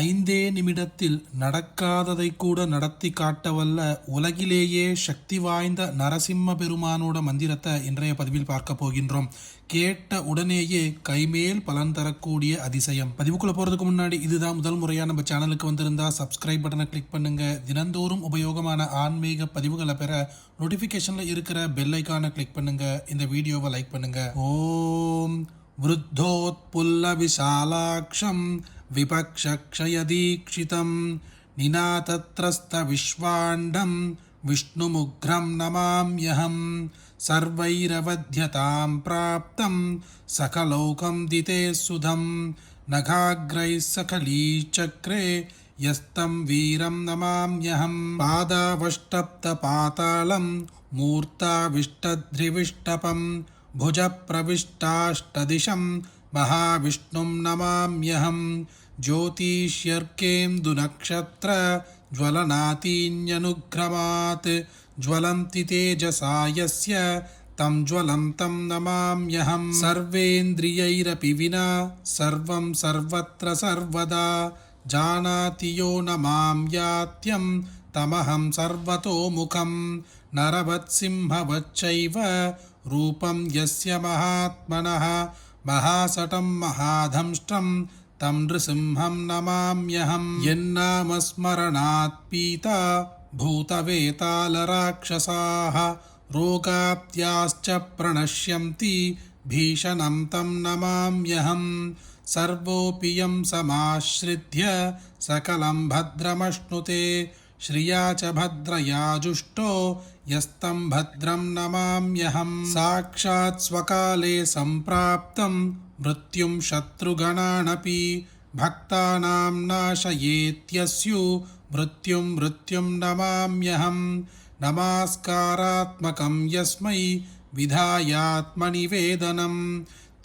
ஐந்தே நிமிடத்தில் நடக்காததை கூட நடத்தி காட்டவல்ல உலகிலேயே சக்தி வாய்ந்த நரசிம்ம பெருமானோட மந்திரத்தை இன்றைய பதிவில் பார்க்க போகின்றோம். கேட்ட உடனேயே கைமேல் பலன் தரக்கூடிய அதிசயம். பதிவுக்குள்ள போகிறதுக்கு முன்னாடி இதுதான் முதல் முறையாக நம்ம சேனலுக்கு வந்திருந்தா சப்ஸ்கிரைப் பட்டனை கிளிக் பண்ணுங்க. தினந்தோறும் உபயோகமான ஆன்மீக பதிவுகளை பெற நோட்டிஃபிகேஷனில் இருக்கிற பெல் ஐக்கானை கிளிக் பண்ணுங்க. இந்த வீடியோவை லைக் பண்ணுங்க. ஓம் விருத்தோத்புல்ல விசாலாட்சம் विपक्षक्षयदीक्षितं निनातत्रस्तविश्वाण्डं विष्णुमुग्रं नमाम्यहं सर्वैरवध्यतां प्राप्तं सकलौकं दिते सुधं नखाग्रैः सखलीचक्रे यस्तं वीरं नमाम्यहं पादावष्टप्तपातालं मूर्ताविष्टध्रिविष्टपम् भुजप्रविष्टाष्टदिशं महाविष्णुं नमाम्यहं ज्योतिष्यर्केन्दुनक्षत्र ज्वलनातीन्यनुग्रमात् ज्वलन्ति तेजसा यस्य तं ज्वलं तं नमाम्यहं सर्वेन्द्रियैरपि विना सर्वं सर्वत्र सर्वदा जानाति यो न मां यात्यं तमहं सर्वतोमुखं नरवत्सिंहवच्चैव रूपं यस्य महात्मनः महासटं महाधंष्ट्रं तं नृसिंहं नमाम्यहं यन्नामस्मरणात् पीता भूतवेतालराक्षसाः रोगाप्त्याश्च प्रणश्यन्ति भीषणं तं नमाम्यहं सर्वोऽपि यं समाश्रित्य सकलं भद्रमश्नुते श्रिया च भद्रया जुष्टो यस्तं भद्रं नमाम्यहं साक्षात् स्वकाले सम्प्राप्तं मृत्युं शत्रुगणानपि भक्तानां नाशयेत्यस्यु मृत्युं मृत्युं नमाम्यहं नमास्कारात्मकं यस्मै विधायात्मनिवेदनं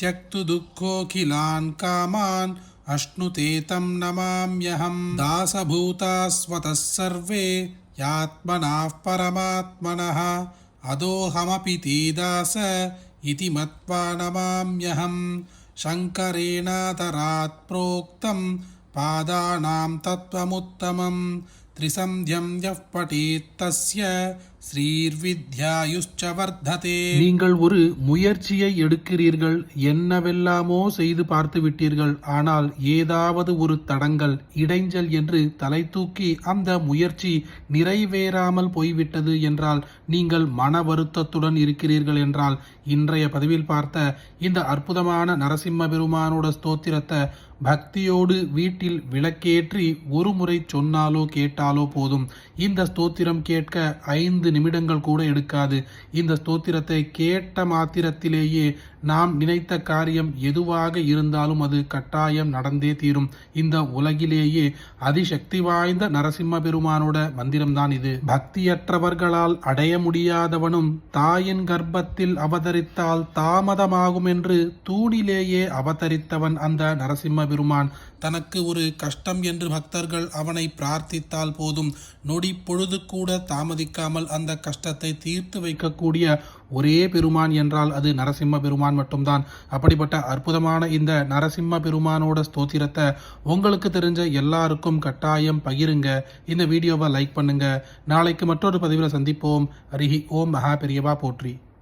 त्यक्तु दुःखोऽखिलान् कामान् अश्नुते तं नमाम्यहं दासभूतास्वतः सर्वे यात्मनाः परमात्मनः अदोऽहमपि ते दास इति मत्वा नमाम्यहं शङ्करेणातरात् प्रोक्तं पादानां तत्त्वमुत्तमं त्रिसन्ध्यं यः पठेत्तस्य நீங்கள் ஒரு முயற்சியை எடுக்கிறீர்கள் என்னவெல்லாமோ செய்து பார்த்து விட்டீர்கள் ஆனால் ஏதாவது ஒரு தடங்கள் இடைஞ்சல் என்று தலை தூக்கி அந்த முயற்சி நிறைவேறாமல் போய்விட்டது என்றால் நீங்கள் மன வருத்தத்துடன் இருக்கிறீர்கள் என்றால் இன்றைய பதிவில் பார்த்த இந்த அற்புதமான நரசிம்ம பெருமானோட ஸ்தோத்திரத்தை பக்தியோடு வீட்டில் விளக்கேற்றி ஒரு முறை சொன்னாலோ கேட்டாலோ போதும். இந்த ஸ்தோத்திரம் கேட்க ஐந்து நிமிடங்கள் கூட எடுக்காது. இந்த ஸ்தோத்திரத்தை கேட்ட மாத்திரத்திலேயே நாம் நினைத்த காரியம் எதுவாக இருந்தாலும் அது கட்டாயம் நடந்தே தீரும். இந்த உலகிலேயே அதிசக்தி வாய்ந்த நரசிம்ம பெருமானோட மந்திரம்தான் இது. பக்தியற்றவர்களால் அடைய முடியாதவனும் தாயின் கர்ப்பத்தில் அவதரித்தால் தாமதமாகும் என்று தூணிலேயே அவதரித்தவன் அந்த நரசிம்ம பெருமான். தனக்கு ஒரு கஷ்டம் என்று பக்தர்கள் அவனை பிரார்த்தித்தால் போதும். நொடி பொழுது கூட தாமதிக்காமல் அந்த கஷ்டத்தை தீர்த்து வைக்கக்கூடிய ஒரே பெருமான் என்றால் அது நரசிம்ம பெருமான் மட்டும்தான். அப்படிப்பட்ட அற்புதமான இந்த நரசிம்ம பெருமானோட ஸ்தோத்திரத்தை உங்களுக்கு தெரிஞ்ச எல்லாருக்கும் கட்டாயம் பகிருங்க. இந்த வீடியோவை லைக் பண்ணுங்க. நாளைக்கு மற்றொரு பதிவில் சந்திப்போம். அரிஹி ஓம் மகா பெரியவா போற்றி.